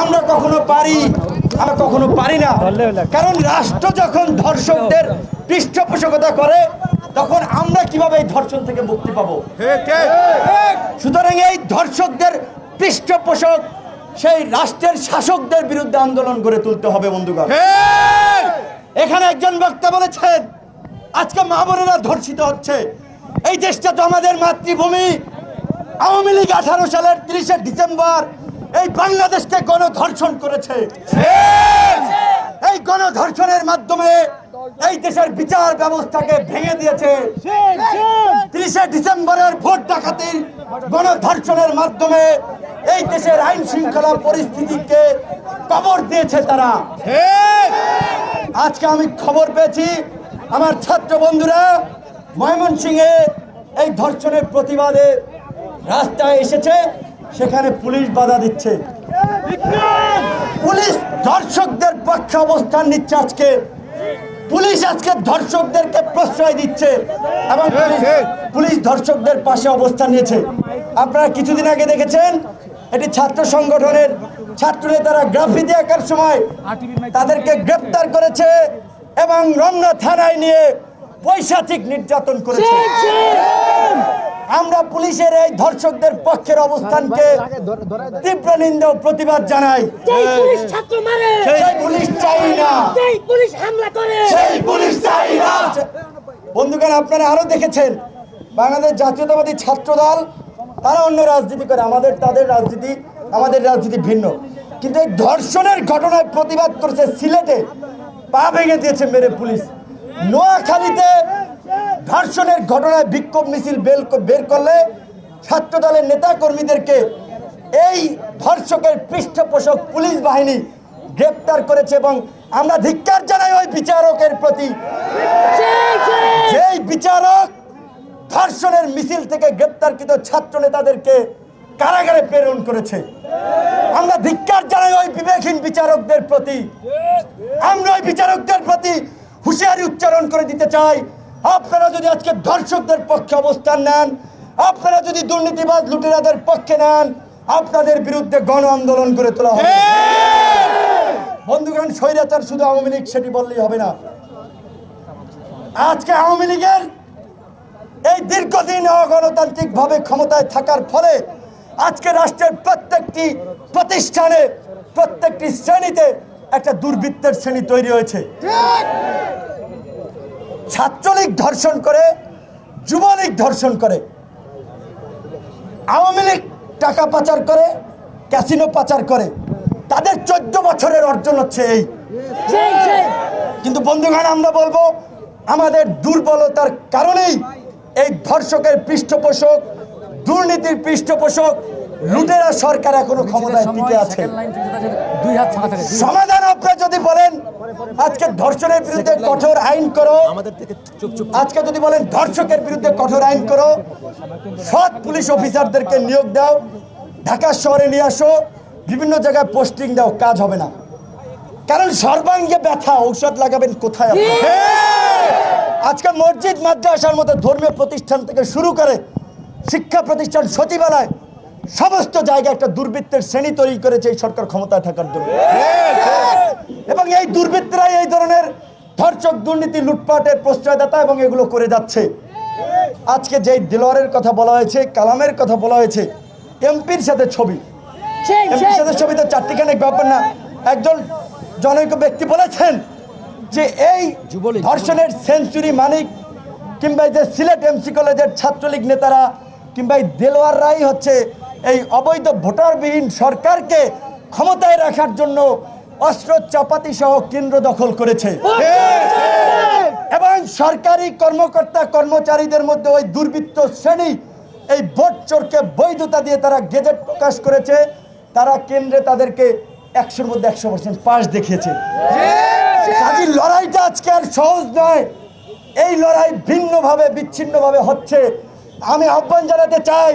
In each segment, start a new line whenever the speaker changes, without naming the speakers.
আমরা কখনো পারি আমরা কখনো পারি না। কারণ রাষ্ট্র যখন ধর্ষকদের পৃষ্ঠপোষকতা করে তখন আমরা কীভাবে এই ধর্ষণ থেকে মুক্তি পাবো? সুতরাং এই ধর্ষকদের পৃষ্ঠপোষক সেই রাষ্ট্রের শাসকদের বিরুদ্ধে আন্দোলন গড়ে তুলতে হবে বন্ধুগণ। এখানে একজন বক্তা বলেছেন আজকে মা বোনেরা ধর্ষিত হচ্ছে। এই দেশটা তো আমাদের মাতৃভূমি। আওয়ামী লীগ আঠারো সালের তিরিশে ডিসেম্বর এই বাংলাদেশকে গণধর্ষণ করেছে। এই গণধর্ষণের মাধ্যমে এই দেশের বিচার ব্যবস্থাকে ভেঙে দিয়েছে। তিরিশে ডিসেম্বরের ভোট ডাকাতির গণধর্ষণের মাধ্যমে এই দেশের আইন শৃঙ্খলা পরিস্থিতিকে কবর দিয়েছে তারা। আজকে আমি খবর পেয়েছি, আমার ছাত্র বন্ধুরা, ময়মনসিংহে এই ধর্ষণের প্রতিবাদে রাস্তায় এসেছে। সেখানে পুলিশ বাধা দিচ্ছে। পুলিশ ধর্ষকদের পক্ষে অবস্থান নিচ্ছে আজকে। পুলিশ আজকে ধর্ষকদেরকে প্রশ্রয় দিচ্ছে এবং পুলিশ- পুলিশ ধর্ষকদের পাশে অবস্থান নিয়েছে। আপনারা কিছুদিন আগে দেখেছেন এটি ছাত্র সংগঠনের ছাত্র নেতারা গ্রাফিতি আঁকার সময় তাদেরকে গ্রেপ্তার করেছে এবং রমনা থানায় নিয়ে পৈশাচিক নির্যাতন করেছে। আমরা পুলিশের এই ধর্ষকদের পক্ষের অবস্থানকে তীব্র নিন্দা ও প্রতিবাদ জানাই।
পুলিশ ছাত্র মারে
সেই পুলিশ চাই না।
পুলিশ হামলা করে।
সেই পুলিশ চাই না। বন্ধুগণ আপনারা আরও দেখেছেন বাংলাদেশ জাতীয়তাবাদী ছাত্র দল তারা অন্য রাজনীতি করে আমাদের তাদের রাজনীতি আমাদের রাজনীতি ভিন্ন। কিন্তু এই ধর্ষণের ঘটনায় প্রতিবাদ করেছে সিলেটে পা ভেঙে দিয়েছে মেরে পুলিশ। নোয়াখালীতে ধর্ষণের ঘটনায় বিক্ষোভ মিছিল বের করলে ছাত্র দলের নেতা কর্মীদেরকে এই ধর্ষকের পৃষ্ঠপোষক পুলিশ বাহিনী গ্রেপ্তার করেছে এবং আমরা ধিক্কার জানাই ওই বিচারকের প্রতি। যেই বিচারক ধর্ষণের মিছিল থেকে গ্রেপ্তারকৃত ছাত্র নেতাদেরকে কারাগারে প্রেরণ করেছে, আমরা ধিক্কার জানাই ওই বিবেকহীন বিচারকদের প্রতি আমরা ওই বিচারকদের প্রতি হুঁশিয়ারি উচ্চারণ করে দিতে চাই আপনারা যদি আজকে ধর্ষকদের পক্ষে অবস্থান নেন, আপনারা যদি দুর্নীতিবাদ লুটেরাদের পক্ষে নেন, আপনাদের বিরুদ্ধে গণ আন্দোলন করে তোলা হবে। বন্ধুগণ, স্বৈরাচার শুধু আওয়ামী লীগ, সেটি বললেই হবে না। আজকে আওয়ামী লীগের এই দীর্ঘদিন অগণতান্ত্রিক ভাবে ক্ষমতায় থাকার ফলে আজকে রাষ্ট্রের প্রত্যেকটি প্রতিষ্ঠানে, প্রত্যেকটি শ্রেণীতে একটা দুর্বৃত্তের শ্রেণি তৈরি হয়েছে। ছাত্রলীগ ধর্ষণ করে, যুবলীগ ধর্ষণ করে, আওয়ামী লীগ টাকা পাচার করে, ক্যাসিনো পাচার করে তাদের চোদ্দ বছরের অর্জন হচ্ছে এই। কিন্তু বন্ধুগণ, আমরা বলব, আমাদের দুর্বলতার কারণেই এই ধর্ষকের পৃষ্ঠপোষক, দুর্নীতির পৃষ্ঠপোষক লুটেরা সরকার এখনও ক্ষমতায় টিকে আছে। সমাধান আপনারা যদি বলেন আজকে ধর্ষণের বিরুদ্ধে কঠোর আইন করো। আজকে যদি বলেন ধর্ষকের বিরুদ্ধে কঠোর আইন করো সৎ পুলিশ অফিসারদেরকে নিয়োগ দাও ঢাকা শহরে নিয়ে আসো বিভিন্ন জায়গায় পোস্টিং দাও কাজ হবে না। কারণ সর্বাঙ্গে ব্যথা ঔষধ লাগাবেন কোথায় আপনি? আজকে মসজিদ মাদ্রাসার মতো ধর্মীয় প্রতিষ্ঠান থেকে শুরু করে শিক্ষা প্রতিষ্ঠান সচিবালয় সমস্ত জায়গায় একটা দুর্বৃত্তের শ্রেণি তৈরি করেছে এই সরকার ক্ষমতায় থাকার জন্য। এবং এই দুর্বৃত্তরাই এই ধরনের ধর্ষক দুর্নীতি লুটপাটের প্রশ্রয়দাতা এবং এগুলো করে যাচ্ছে। আজকে যেই দিলওয়ারের কথা বলা হয়েছে কালামের কথা বলা হয়েছে এমপির সাথে ছবি। এমপির সাথে ছবি তো চারটিখানে ব্যাপার না। একজন জনৈক ব্যক্তি বলেছেন যে এই ধর্ষণের সেঞ্চুরি মানিক কিংবা এই যে সিলেট এমসি কলেজের ছাত্রলীগ নেতারা কিংবা এই দেলোয়াররাই হচ্ছে এই অবৈধ ভোটারবিহীন সরকারকে ক্ষমতায় রাখার জন্য অস্ত্র চাপাতি সহ কেন্দ্র দখল করেছে। এবং সরকারি কর্মকর্তা কর্মচারীদের মধ্যে ওই দুর্বৃত্ত শ্রেণি এই ভোট চোরকে বৈধতা দিয়ে তারা গেজেট প্রকাশ করেছে। তারা কেন্দ্রে তাদেরকে একশোর মধ্যে একশো পার্সেন্ট পাস দেখিয়েছে। কাজী লড়াইটা আজকে আর সহজ নয়। এই লড়াই ভিন্নভাবে, বিচ্ছিন্নভাবে হচ্ছে। আমি আহ্বান জানাতে চাই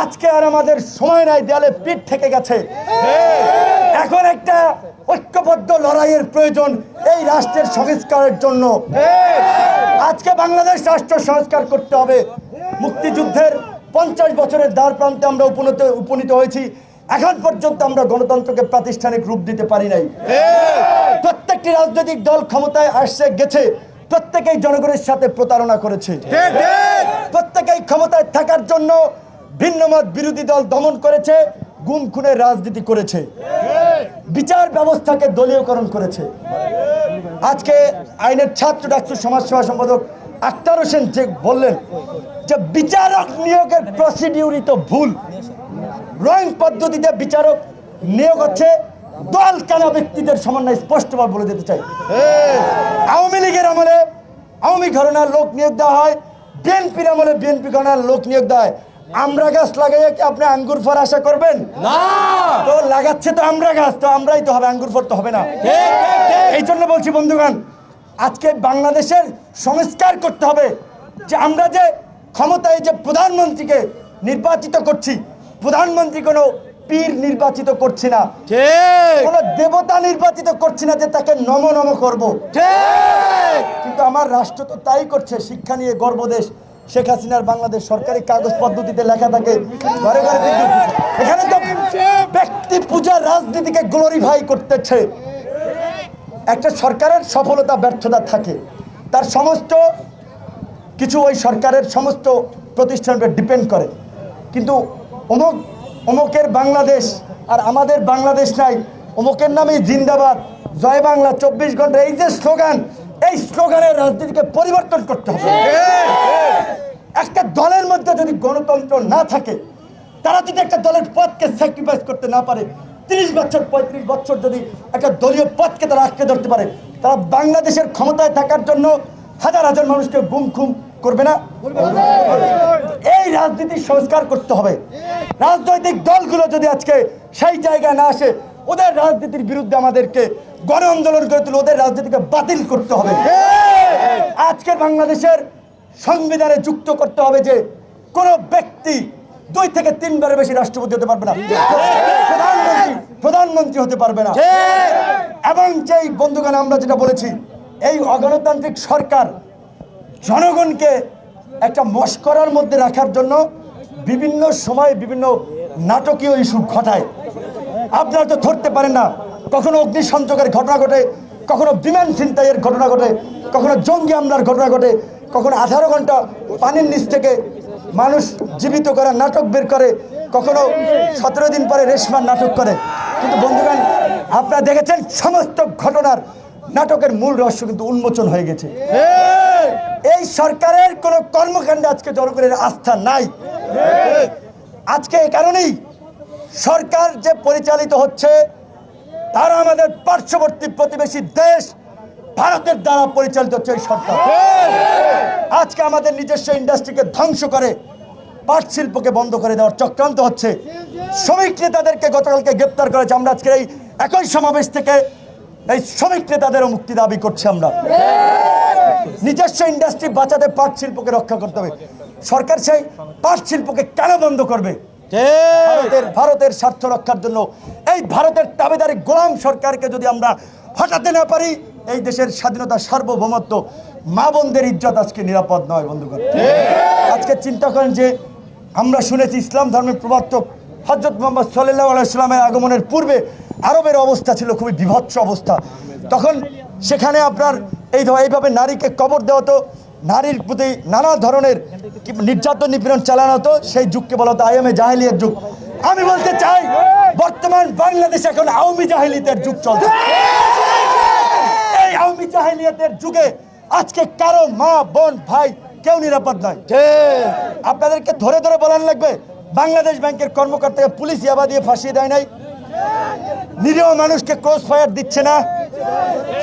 আজকে আর আমাদের সময় নাই দেয়ালে পিঠ থেকে গেছে। এখন একটা ঐক্যবদ্ধ লড়াইয়ের প্রয়োজন এই রাষ্ট্রের সংস্কারের জন্য। আজকে বাংলাদেশ রাষ্ট্র সংস্কার করতে হবে। মুক্তিযুদ্ধের পঞ্চাশ বছরের দ্বার প্রান্তে আমরা উপনীত উপনীত হয়েছি। এখন পর্যন্ত আমরা গণতন্ত্রকে প্রাতিষ্ঠানিক রূপ দিতে পারি নাই। প্রত্যেকটি রাজনৈতিক দল ক্ষমতায় আসছে গেছে প্রত্যেকেই জনগণের সাথে প্রতারণা করেছে। প্রত্যেকেই ক্ষমতায় থাকার জন্য ভিন্নমত বিরোধী দল দমন করেছে, গুম খুনের রাজনীতি করেছে। বিচার ব্যবস্থাকে দলীয়করণ করেছে। আজকে আইনের ছাত্র ডাকসু সমাজসেবা সম্পাদক আক্তার হোসেন যে বললেন যে বিচারক নিয়োগের প্রসিডিউরই তো ভুল। রং পদ্ধতিতে বিচারক নিয়োগ হচ্ছে, দল কেনা ব্যক্তিদের সমন্বয় স্পষ্টভাবে বলে দিতে চাই। আওয়ামী লীগের আমলে আওয়ামী ঘরনার লোক নিয়োগ দেওয়া হয়, বিএনপির আমলে বিএনপি ঘরনার লোক নিয়োগ দেওয়া হয়। আমরা গাছ লাগাইয়ে কি আপনি আঙ্গুর ফল আশা করবেন? না। তো লাগাচ্ছে তো আমরা গাছ তো আমরাই তো হবে আঙ্গুর ফল তো হবে না। এই জন্য বলছি বন্ধুগণ আজকে বাংলাদেশের সংস্কার করতে হবে। যে আমরা যে ক্ষমতায় যে প্রধানমন্ত্রীকে নির্বাচিত করছি প্রধানমন্ত্রী কোনো পীর নির্বাচিত করছি না। কোন দেবতা নির্বাচিত করছি না যে তাকে নম নম করব। কিন্তু আমার রাষ্ট্র তো তাই করছে শিক্ষা নিয়ে গর্বদেশ। শেখ হাসিনার বাংলাদেশ সরকারি কাগজ পদ্ধতিতে লেখা থাকে, ঘরে ঘরে। এখানে তো ব্যক্তি পূজার রাজনীতিকে গ্লোরিফাই করতেছে। একটা সরকারের সফলতা, ব্যর্থতা থাকে। তার সমস্ত কিছু ওই সরকারের সমস্ত প্রতিষ্ঠান ডিপেন্ড করে। কিন্তু অমুক, অমুকের বাংলাদেশ আর আমাদের বাংলাদেশ নাই, অমুকের নামেই জিন্দাবাদ। জয় বাংলা, চব্বিশ ঘণ্টা, এই যে স্লোগান এই স্লোগানের রাজনীতিকে পরিবর্তন করতে হবে। একটা দলের মধ্যে যদি গণতন্ত্র না থাকে তারা যদি একটা দলের পথকে স্যাক্রিফাইস করতে না পারে তিরিশ বছর পঁয়ত্রিশ বছর যদি একটা দলীয় পথকে তারা আঁকড়ে ধরতে পারে তারা বাংলাদেশের ক্ষমতায় থাকার জন্য হাজার হাজার মানুষকে গুম খুম করবে না? এই রাজনীতির সংস্কার করতে হবে। রাজনৈতিক দলগুলো যদি আজকে সেই জায়গায় না আসে ওদের রাজনীতির বিরুদ্ধে আমাদেরকে গণ আন্দোলন করে তুলে ওদের রাজনীতিকে বাতিল করতে হবে। আজকের বাংলাদেশের সংবিধানে যুক্ত করতে হবে যে কোন ব্যক্তি দুই থেকে তিনবারের বেশি রাষ্ট্রপতি হতে পারবে না। প্রধানমন্ত্রী প্রধানমন্ত্রী হতে পারবে না। এবং যেই বন্ধুগণ আমরা যেটা বলেছি এই অগণতান্ত্রিক সরকার জনগণকে একটা মস্করার মধ্যে রাখার জন্য বিভিন্ন সময় বিভিন্ন নাটকীয় ইস্যু ঘটায়। আপনারা তো ধরতে পারেন না কখনো অগ্নিসংযোগের ঘটনা ঘটে কখনো বিমান ছিনতাইয়ের ঘটনা ঘটে কখনো জঙ্গি হামলার ঘটনা ঘটে কখনো আঠারো ঘণ্টা পানির নিচ থেকে মানুষ জীবিত করার নাটক বের করে, কখনো সতেরো দিন পরে রেশমার নাটক করে। কিন্তু বন্ধুগণ, আপনারা দেখেছেন সমস্ত ঘটনার নাটকের মূল রহস্য কিন্তু উন্মোচন হয়ে গেছে। এই সরকারের কোনো কর্মকাণ্ডে আজকে জনগণের আস্থা নাই। আজকে এ কারণেই সরকার যে পরিচালিত হচ্ছে, তারা আমাদের পার্শ্ববর্তী প্রতিবেশী দেশ ভারতের দ্বারা পরিচালিত হচ্ছে এই সরকার। আজকে আমাদের নিজস্ব ইন্ডাস্ট্রিকে ধ্বংস করে পাট শিল্পকে বন্ধ করে দেওয়ার চক্রান্ত হচ্ছে। শ্রমিক নেতাদেরকে গতকালকে গ্রেপ্তার করেছে। আমরা আজকে এই একই সমাবেশ থেকে এই শ্রমিক নেতাদেরও মুক্তি দাবি করছি আমরা। নিজস্ব ইন্ডাস্ট্রি বাঁচাতে পাট শিল্পকে রক্ষা করতে হবে। সরকার সেই পাট শিল্পকে কেন বন্ধ করবে? ভারতের ভারতের স্বার্থ রক্ষার জন্য। এই ভারতের দাবিদারি গোলাম সরকারকে যদি আমরা হটাতে না পারি এই দেশের স্বাধীনতা সার্বভৌমত্ব মা বোনদের ইজ্জত আজকে নিরাপদ নয়, বন্ধুগণ। আজকে চিন্তা করেন যে আমরা শুনেছি ইসলাম ধর্মের প্রবর্তক হজরত মোহাম্মদ সাল্লাহ আলাইস্লামের আগমনের পূর্বে আরবের অবস্থা ছিল খুবই বিভৎস অবস্থা। তখন সেখানে আপনার এই এইভাবে নারীকে কবর দেওয়া হতো, নারীর প্রতি নানা ধরনের নির্যাতন নিপীড়ন চালানো হতো, সেই যুগকে বলা হতো আইএমএ জাহেলিয়ার যুগ। আমি বলতে চাই, বর্তমান বাংলাদেশ এখন আওয়ামী জাহেলিয়াতের যুগ চলছে। আওয়ামী জাহেলিয়াতের যুগে আজকে কারও মা বোন ভাই কেউ নিরাপদ নয়। আপনাদেরকে ধরে ধরে বলার লাগবে বাংলাদেশ ব্যাংকের কর্মকর্তাকে পুলিশ ইয়াবা দিয়ে ফাঁসিয়ে দেয় নাই। নিরীহ মানুষকে ক্রস ফায়ার দিচ্ছে না।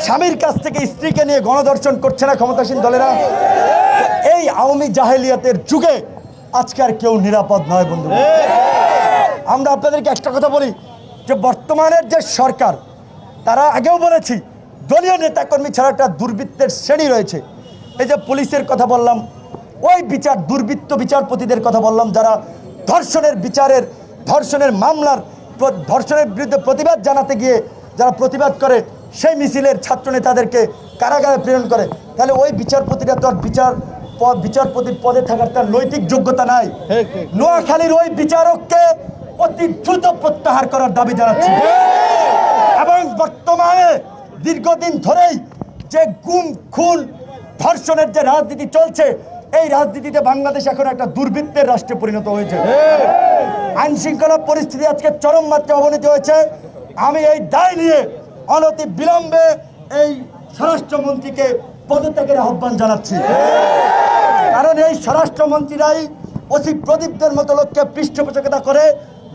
স্বামীর কাছ থেকে স্ত্রীকে নিয়ে গণধর্ষণ করছে না ক্ষমতাসীন দলেরা। এই আওয়ামী জাহেলিয়াতের যুগে আজকে আর কেউ নিরাপদ নয় বন্ধু। আমরা আপনাদেরকে একটা কথা বলি যে বর্তমানের যে সরকার তারা আগেও বলেছি দলীয় নেতাকর্মী ছাড়া একটা দুর্বৃত্তের শ্রেণি রয়েছে। এই যে পুলিশের কথা বললাম ওই বিচার দুর্বৃত্ত বিচারপতিদের কথা বললাম যারা ধর্ষণের বিচারের ধর্ষণের মামলার ধর্ষণের বিরুদ্ধে প্রতিবাদ জানাতে গিয়ে যারা প্রতিবাদ করে সেই মিছিলের ছাত্রনেতাদেরকে কারাগারে প্রেরণ করে। তাহলে ওই বিচারপতিরা তো আর বিচার প- বিচারপতির পদে থাকার তার নৈতিক যোগ্যতা নাই। নোয়াখালীর ওই বিচারককে অতি দ্রুত প্রত্যাহার করার দাবি জানাচ্ছি। বর্তমানে দীর্ঘদিন ধরেই যে গুম, খুন, ধর্ষণের যে রাজনীতি চলছে, এই রাজনীতিতে বাংলাদেশ এখন একটা দুর্বৃত্তের রাষ্ট্রে পরিণত হয়েছে। আইন শৃঙ্খলা পরিস্থিতি আজকে চরম মাত্রায় অবনতি হয়েছে। আমি এই দায় নিয়ে অনতি বিলম্বে এই স্বরাষ্ট্রমন্ত্রীকে পদত্যাগের আহ্বান জানাচ্ছি। কারণ এই স্বরাষ্ট্রমন্ত্রীরাই অতি প্রদীপদের মতো লোককে পৃষ্ঠপোষকতা করে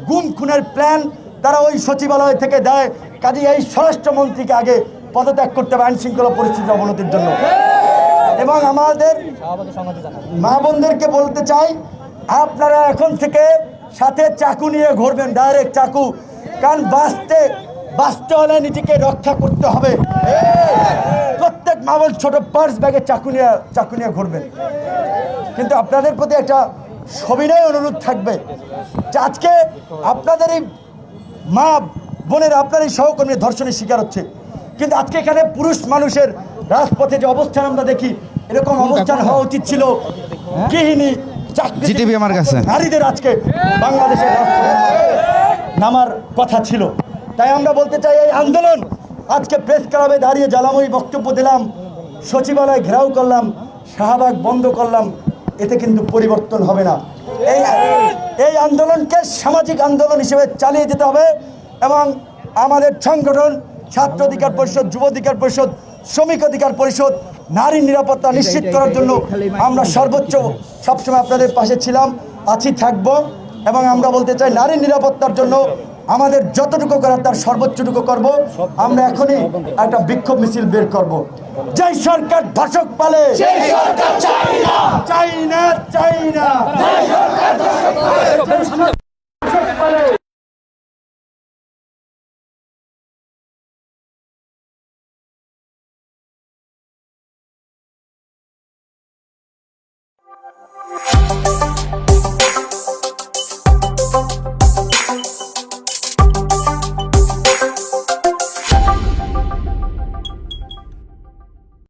গুম, খুনের প্ল্যান তারা ওই সচিবালয় থেকে দেয়। কাজে এই স্বরাষ্ট্রমন্ত্রীকে আগে পদত্যাগ করতে হবে আইন শৃঙ্খলা পরিস্থিতির অবনতির জন্য। এবং আমাদের মা বোনদেরকে বলতে চাই, আপনারা এখন থেকে সাথে চাকু নিয়ে ঘুরবেন ডাইরেক্ট চাকু। কারণ বাঁচতে বাঁচতে হলে নিজেকে রক্ষা করতে হবে। প্রত্যেক মা বোন ছোট পার্স ব্যাগে চাকু নিয়ে চাকু নিয়ে ঘুরবেন। কিন্তু আপনাদের প্রতি একটা সবিনয় অনুরোধ থাকবে যে আজকে আপনাদের এই মা বোনের আপনার এই সহকর্মী ধর্ষণের শিকার হচ্ছে। কিন্তু আজকে এখানে পুরুষ মানুষের রাজপথে যে অবস্থান আমরা দেখি এরকম অবস্থান হওয়া উচিত ছিল গৃহিণী চাকরি
আমার কাছে।
নারীদের আজকে বাংলাদেশের নামার কথা ছিল। তাই আমরা বলতে চাই এই আন্দোলন আজকে প্রেস ক্লাবে দাঁড়িয়ে জ্বালাময়ী বক্তব্য দিলাম সচিবালয় ঘেরাও করলাম শাহবাগ বন্ধ করলাম এতে কিন্তু পরিবর্তন হবে না। এই এই আন্দোলনকে সামাজিক আন্দোলন হিসেবে চালিয়ে যেতে হবে এবং আমাদের সংগঠন ছাত্র অধিকার পরিষদ যুব অধিকার পরিষদ শ্রমিক অধিকার পরিষদ নারী নিরাপত্তা নিশ্চিত করার জন্য আমরা সর্বোচ্চ সবসময় আপনাদের পাশে ছিলাম আছি থাকব এবং আমরা বলতে চাই নারী নিরাপত্তার জন্য আমাদের যতটুকু করার তার সর্বোচ্চটুকু করব। আমরা এখনই একটা বিক্ষোভ মিছিল বের করব। যেই সরকার ধর্ষক পালে! চাই না! চাই না